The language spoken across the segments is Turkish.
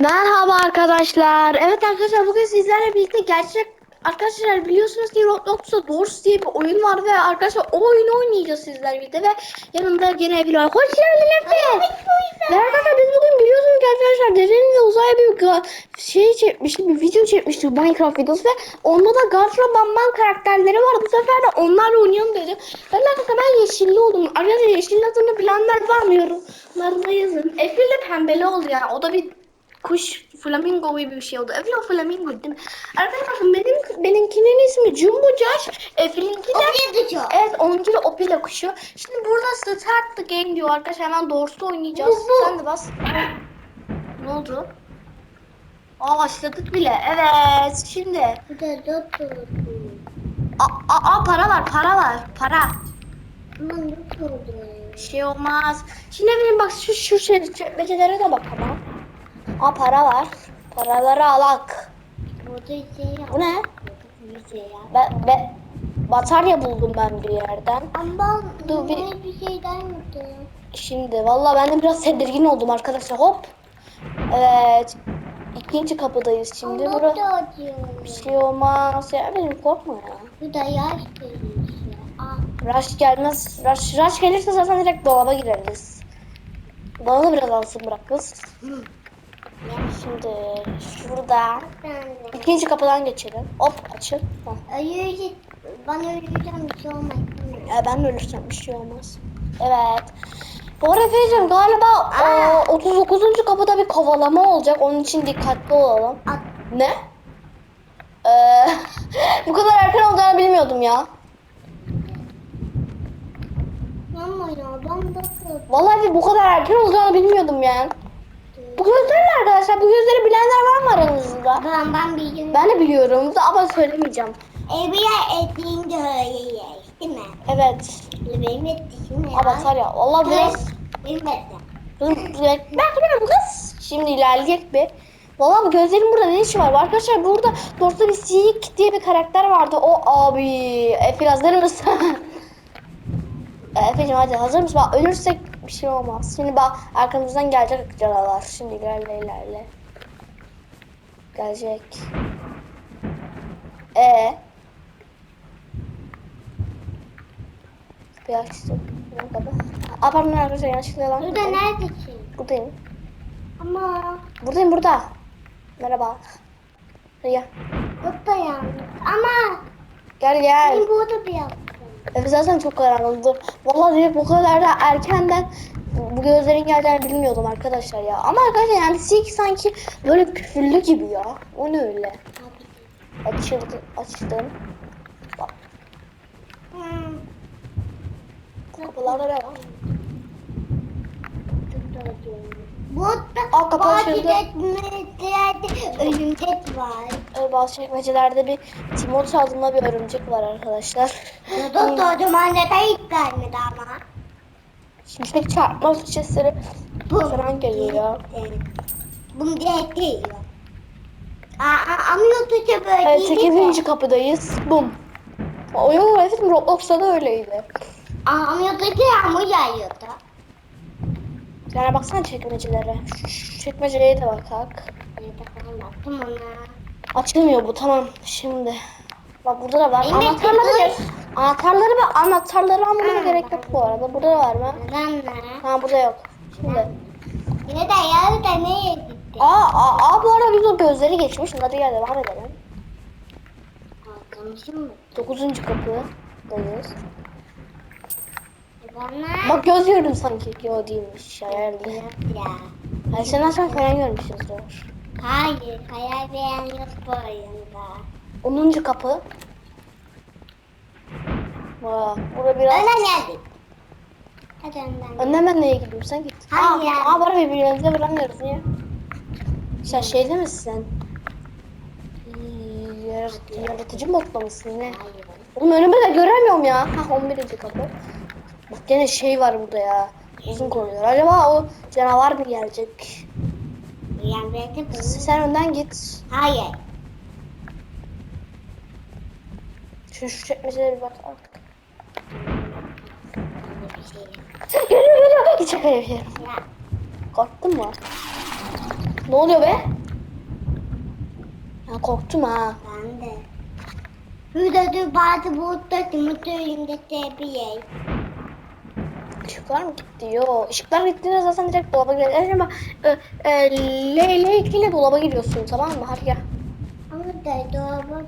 Merhaba arkadaşlar. Evet arkadaşlar bugün sizlerle birlikte gerçek arkadaşlar biliyorsunuz ki Roblox'ta Doors diye bir oyun var ve arkadaşlar o oyunu oynayacağız sizlerle birlikte ve yanımda gene Ebil var. Hoş geldin Efe. Ve arkadaşlar biz bugün biliyorsunuz ki arkadaşlar derin ve uzaya bir şey çekmiştik, bir video çekmiştik Minecraft videosu ve onda da Garfla Bamban karakterleri var. Bu sefer de onlarla oynayalım dedim. Ben arkadaşlar ben yeşilli oldum. Arkadaşlar yeşilli adını bilenler var mı yorumlarına yazın. Efe de pembeli oldu yani. O da bir kuş flamingo gibi bir şey oldu. Efla flamingo değil mi? Arkadaşlar benim benimkinin ismi Jumbo Josh. Eflinki de Opil Ducu. Evet onuncu da Opila kuşu. Şimdi burada start the game diyor arkadaşlar. Hemen doğrusu oynayacağız. Bu, bu. Sen de bas. Ne oldu? Aa başladık bile. Evet şimdi. Aa, aa, para var para var. Para. Aman. Bir şey olmaz. Şimdi benim bak şu şu şey, çekmecelere de bakalım. Aa para var. Paraları alak. Bu ne? Ben, ben batarya buldum ben bir yerden. Ama Dur, bir- bir... şeyden yaptım. Şimdi vallahi ben de biraz tedirgin oldum arkadaşlar. Hop. Evet. İkinci kapıdayız şimdi. Ama Bura bir şey olmaz. Ya benim korkma ya. Bu da yaş. Aa, Rush gelmez. Rush, rush gelirse zaten direkt dolaba gireriz. Dolabı biraz alsın bırak kız. Şimdi şurada ben de. ikinci kapıdan geçelim. Hop. Hah. Ölüyecek. Bana öleceğim bir şey olmaz. Ya ben de ölürsem bir şey olmaz. Evet. Bu arada Efe'cim galiba o, 39. kapıda bir kovalama olacak. Onun için dikkatli olalım. At. Ne? Ee, bu kadar erken olacağını bilmiyordum ya. Ama ya ben doktor. Vallahi bu kadar erken olacağını bilmiyordum yani. Bu gözler ne arkadaşlar? Bu gözleri bilenler var mı aranızda? Ben ben bildim. Ben de biliyorum da ama söylemeyeceğim. Evliya ettiğinde öyle değil mi? Evet. Benim ettiğim ne? Avatar ya. Vallahi biraz... Benim ettiğim. Belki benim kız. Şimdi ilerleyecek bir. Vallahi bu gözlerin burada ne işi var? Arkadaşlar burada Dorsta bir Siyik diye bir karakter vardı. O abi. Efe hazır mısın? Efe'cim hadi hazır mısın? Bak ölürsek bir şey olmaz. Şimdi bak arkamızdan gelecek canavar. Şimdi ilerle ilerle. Gelecek. E. Bir açtım. Aa pardon arkadaşlar yanlışlıkla yalan Burada söyledim. neredesin? Buradayım. Ama Buradayım burada. Merhaba. Rüya. yok da yalnız. Ama Gel gel. benim burada bir yaptım. Evet zaten çok karanlıktı. Vallahi bu kadar da erkenden bu gözlerin geleceğini bilmiyordum arkadaşlar ya. Ama arkadaşlar yani Sik sanki böyle küfürlü gibi ya. O ne öyle? Açıldı, açtım. Bak Hmm. ne var? Burada Aa, bazı açıldı. etmetlerde örümcek var. Öyle bazı çekmecelerde bir Timothy adında bir örümcek var arkadaşlar. Doktor dumanla da ilk gelmedi ama. Şimdi pek çarpma sesleri falan geliyor ya. Bunu diye değil. Aa, ama yoksa böyle Evet, değil. 8. kapıdayız. Bum. O yok efendim Roblox'ta da öyleydi. Aa, ama yoksa yağmur yağıyordu. Yani baksana çekmecelere. Şu, çekmeceleye de bakak. Ben baktım ona. Açılmıyor bu tamam şimdi. Bak burada da var. Evet, Anahtarları gel. Anahtarları ve anahtarları almamıza Ha, gerek yok bu arada. Burada da var mı? Neden ne? Ha burada yok. Şimdi. Yine de yarı da nereye gitti? Aa, aa, aa bu arada biz o gözleri geçmiş. Hadi gel devam edelim. Mı? Dokuzuncu kapıdayız. Bana. Bak göz gördüm sanki. Yo değilmiş. Hayal değil. Yok ya. Ay sen nasıl falan görmüşüzdür. Hayır, hayal beğen yok bu oyunda. Onuncu kapı. Vaa, bura biraz... Öyle geldik. Hadi önden. Önden ben neye gidiyorum sen git. Hayır. Aa, aa bana birbirimize vuramıyoruz niye? Sen şeyde misin? Yarat- yaratıcı modda mısın ne? Hayır. Oğlum önüme de göremiyorum ya. Ha 11. kapı. Bak gene şey var burada ya. Uzun koridor. Acaba o canavar mı gelecek? Yani ben de bunu. Sen önden git. Hayır. Şu şu çekmecelere bir bak artık. Bir. Geliyor geliyor. Hiç şaka yapıyorum. Ya. Korktun mu? Ne oluyor be? Ya korktum ha. Ben de. Burada dur bazı bulutlar mutluyum bir Işıklar mı gitti? Yo. Işıklar gittiğinde zaten direkt dolaba girer. Ama e, e, L, L ile dolaba giriyorsun tamam mı? Hadi gel. Ama da dolaba.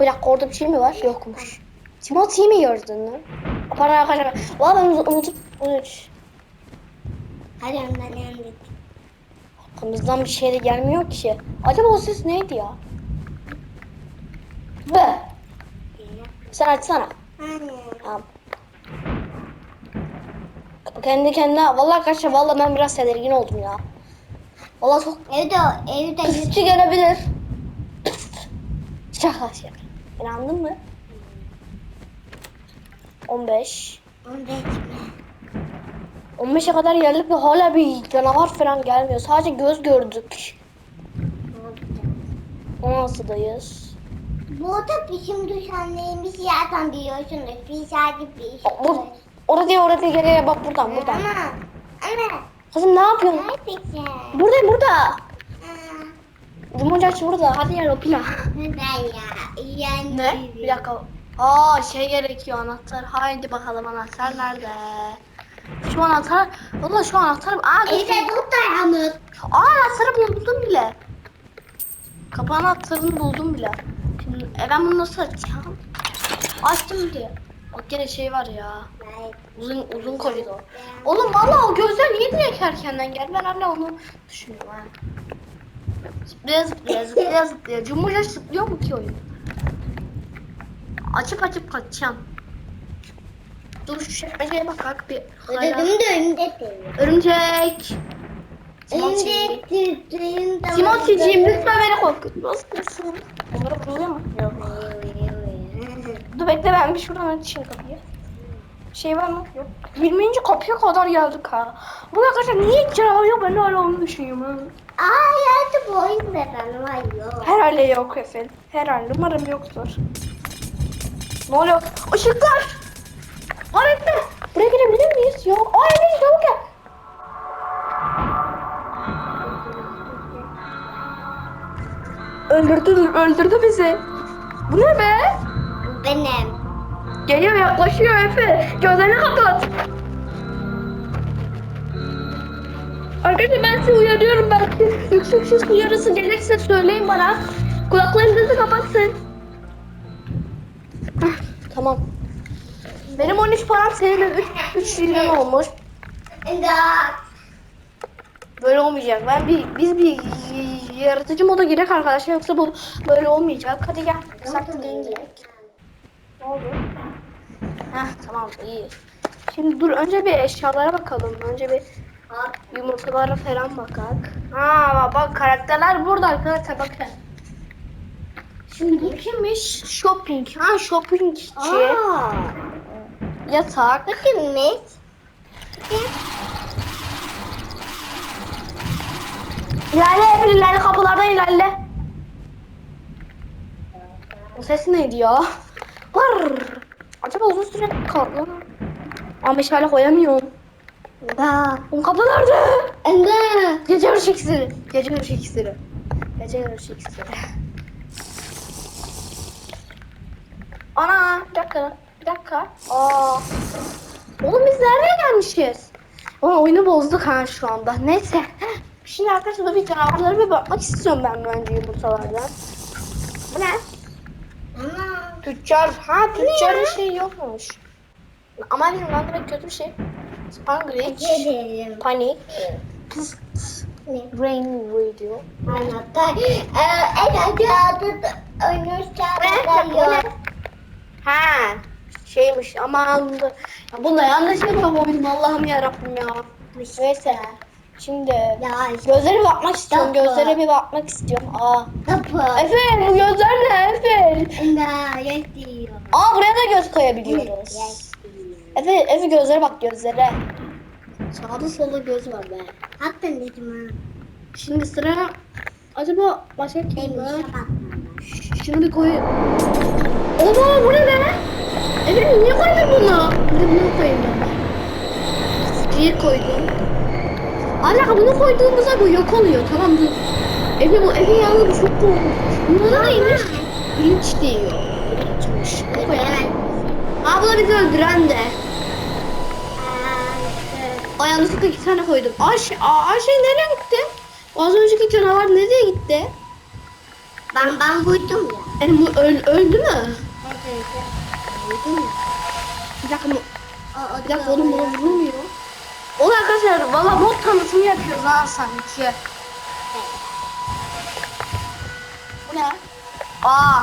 Bir dakika orada bir şey mi var? Yokmuş. Timothy'yi mi gördün lan? Pardon arkadaşlar. Valla ben unutup unutup. Hadi ondan yandık. Aklımızdan bir şey de gelmiyor ki. Acaba o ses neydi ya? Be. Sen açsana. Anne. Tamam. Kendi kendine vallahi arkadaşlar vallahi ben biraz tedirgin oldum ya. Vallahi çok Evde evde pısçı gelebilir. Şaka şaka. İnandın mı? 15. Onu da içme. 15'e kadar geldik ve hala bir canavar falan gelmiyor. Sadece göz gördük. 16'dayız. Bu da bizim düşenlerimiz zaten biliyorsunuz. Biz sadece bir iş Bur orada değil orada değil geriye bak buradan buradan. Ama, ama Kızım ne yapıyorsun? neredesin? Buradayım burada. Aa, Cumhurcaç burada. Hadi gel Opina. Neden ya? Yani Ne? Bir dakika. Aa şey gerekiyor anahtar. Haydi bakalım anahtar nerede? Şu anahtar. Valla şu anahtar. Aa, Evde göster- tutarımız. Aa anahtarı buldum bile. Kapı anahtarını buldum bile. Şimdi e, ben bunu nasıl açacağım? Açtım diye. Bak gene şey var ya. Uzun uzun koridor. Oğlum valla o gözler niye direkt erkenden geldi? Ben hala onu düşünüyorum ha. Zıplaya zıplaya zıplaya zıplaya. Cumhurca zıplıyor mu ki oyun? Açıp açıp kaçacağım. Dur şu şefmeceye bak bak bir. Dedim de. Örümcek. Önünde tuttuğum zaman. Timothy'ciğim lütfen beni korkutmasın. Onları buluyor mu? Yok. Dur bekle ben bir şuradan açayım kapıyı. Şey var mı? Yok. 20. kapıya kadar geldik ha. Bu arkadaşlar niye canavar yok ben hala onu düşünüyorum. Aa hayatı boyun var yok. Herhalde yok efendim. Herhalde umarım yoktur. Ne oluyor? Işıklar! Bekle. Buraya girebilir miyiz? Yok. Aa evet çabuk gel. Öldürdü, öldürdü bizi. Bu ne be? Benim. Geliyor yaklaşıyor Efe. Gözlerini kapat. Arkadaşlar ben sizi uyarıyorum belki yüksek ses uyarısı gelirse söyleyin bana. Kulaklarınızı kapatsın. Tamam. Benim 13 param senin de 3, 3 lira olmuş. Böyle olmayacak. Ben bir biz bir yaratıcı moda girek arkadaşlar yoksa bu böyle olmayacak. Hadi gel. Saklı. Ne oldu? Heh tamam iyi. Şimdi dur önce bir eşyalara bakalım. Önce bir yumurtalara falan bakak. Ha bak karakterler burada arkadaşlar bakın. Şimdi bu kimmiş? Shopping. Ha shoppingçi. Aa. Yatak. Bakın Met. İlerle Emir ilerle kapılardan ilerle. O ses neydi ya? Var. Acaba uzun süre kaldı mı? Ama meşale koyamıyorum. Da. O kapı nerede? Ende. Gece ışık iksiri. Gece ışık iksiri. Gece ışık iksiri. Ana bir dakika. Bir dakika. Aa. Oğlum biz nereye gelmişiz? Ama oyunu bozduk ha şu anda. Neyse. Şimdi arkadaşlar bir canavarlara bir bakmak istiyorum ben önce yumurtalardan. Bu ne? Ama. Tüccar. Ha tüccarın şey yokmuş. Ama benim lan direkt kötü bir şey. Spanglish. Panik. Rain Radio. Anahtar. En aşağıda yok. Ha şeymiş ya bunda yanlış yapamadım Allah'ım yarabbim ya. Neyse. Şimdi Ya gözlere bakmak istiyorum. Yapma. Gözlere bir bakmak istiyorum. Aa. kapı. Efe bu gözler ne Efe? Ende yetiyor. Aa buraya da göz koyabiliyoruz. Efe, Efe gözlere bak gözlere. Sağda solda göz var be. Hatta dedim ha. Şimdi sıra acaba başka kim var? Şunu bir koy. Oha bu ne be? Efe niye koydun bunu? Bir de bunu koyayım ben. Sihir koydum. Alaka bunu koyduğumuzda bu yok oluyor tamam mı? Evi bu evin yanında çok korkunç. Bunlara neymiş? Bilinç diyor. Bilinçmiş. Ne koyalım? Aa bu da bizi öldüren de. Aa yanlışlıkla iki tane koydum. Ayşe, Ayşe nereye gitti? Az önceki canavar nereye gitti? Ben ben buydum ya. Yani bu öl, öldü mü? Evet, buydum ya. Bir dakika, bu- O, o bir dakika oğlum buna vurulmuyor. Oğlum arkadaşlar valla mod tanıtımı yapıyoruz ha sanki. Bu ne? Aa.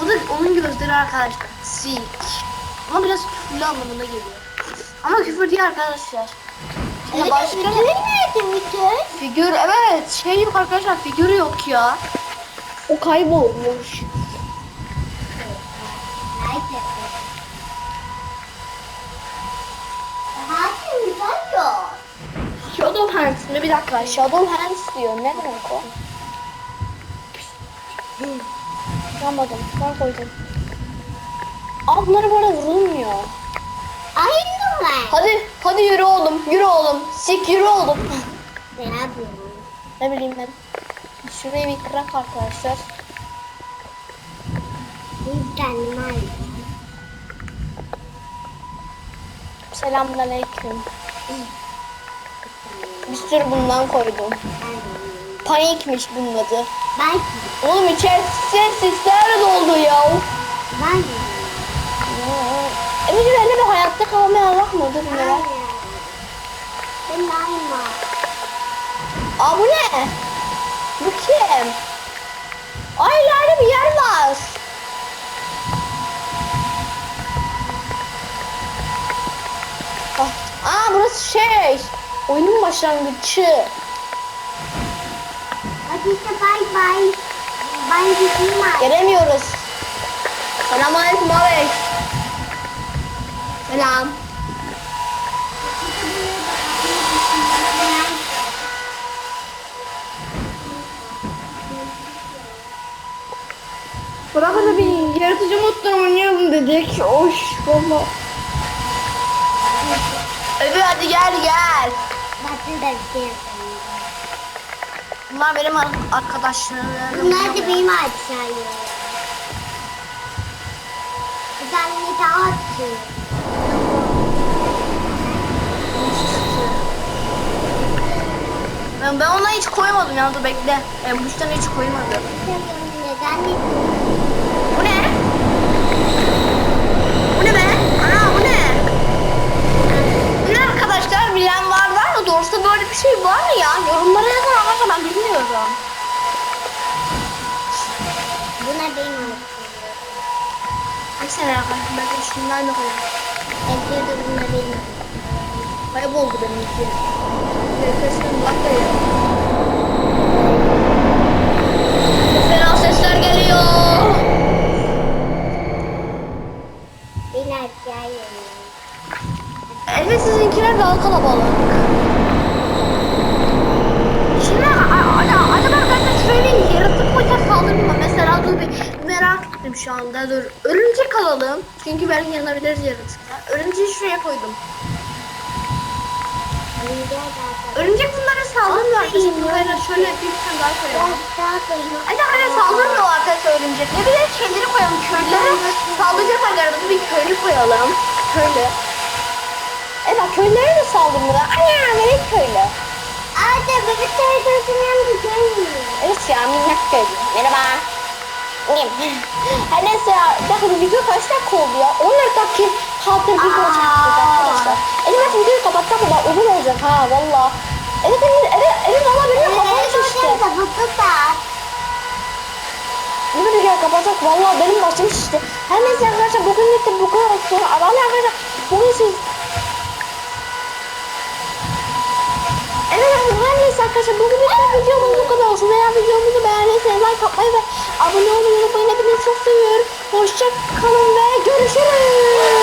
Bu da onun gözleri arkadaşlar. Silk. Ama biraz küfürlü anlamına geliyor. Ama küfür değil arkadaşlar. Şimdi Evet, başka bütün nerede bütün? figür evet şey yok arkadaşlar figürü yok ya. O kaybolmuş. Nerede? Shadow Hands mi? Bir dakika. Shadow Hands diyor. Ne demek o? Anlamadım. Ben koydum. Aa bunlara bu arada vurulmuyor. Aynı mı? Hadi, hadi yürü oğlum. Yürü oğlum. Sik yürü oğlum. Ne yapıyorsun? ne bileyim ben. Şurayı bir kırak arkadaşlar. Bizden var. Selamünaleyküm. Bir sürü bundan koydum. Panikmiş bunun adı. Ben Oğlum içerisi sislerle doldu ya. ben Eminim öyle bir hayatta kalmaya Allah mı? Dur bir merak. Ben aynı. Aa bu ne? Bu kim? Ay ileride bir yer var. Ah, Aa burası şey. Oyunun başlangıcı. Hadi işte bay bay. Ben gideyim. Gelemiyoruz. Selamünaleyküm abi. Selam. Bırak da bir yaratıcı moddan oynayalım dedik. Oş valla. Evi hadi gel gel. Bakın da bir şey. Bunlar benim ar- arkadaşlarım. Bunlar da benim arkadaşlarım. Bir tane daha atıyor. Ben, ben ona hiç koymadım yalnız bekle. Ben bu hiç koymadım. Neden ne? Bu ne? Bu ne be? Ana bu ne? Bu ne arkadaşlar? Bilen var var mı? Doğrusu böyle bir şey var mı ya? Yorumlara yazın arkadaşlar ben bilmiyorum. Buna benim arkadaşlarım. Bir sene arkadaşlar ben de şundan da koyayım. Evde de buna benim Kayboldu benimki. Nefesim bak da ya. Fena sesler geliyor. Benim arkadaşlarım. Evet sizinkiler daha kalabalık. Şimdi a- a- acaba arkadaşlar şöyle yaratık koyacak saldırır mı? Mesela dur bir merak ettim şu anda. Dur örümcek alalım. Çünkü belki yanabiliriz yaratıklar. Örümceği şuraya koydum. Örümcek bunlara saldırmıyor arkadaşlar. Hayır şöyle bir tane daha koyalım. Hadi hala saldırmıyor arkadaşlar örümcek. Ne bileyim şeyleri koyalım. Köylere saldıracak arada bir köylü koyalım. Köylü. Evet köylere de saldırmıyor. Ana melek köylü. Arda bebek görmüyor. Evet ya minnak köylü. Merhaba. Neyse ya. Bu video kaç dakika oldu ya? 10 dakika hatır video çektik arkadaşlar. Elim ben videoyu kapatsak mı? Bak uzun olacak ha valla. Evet evet evet evet valla benim kafam şişti. Bunu bir kere kapatsak valla benim başım şişti. Her neyse arkadaşlar bugünlük de bu kadar olsun. Valla arkadaşlar bugün siz... Evet arkadaşlar bugünlük de videomuz bu kadar olsun. Eğer videomuzu beğendiyseniz like atmayı ve abone olmayı unutmayın. Hepinizi çok seviyorum. Hoşça kalın ve görüşürüz.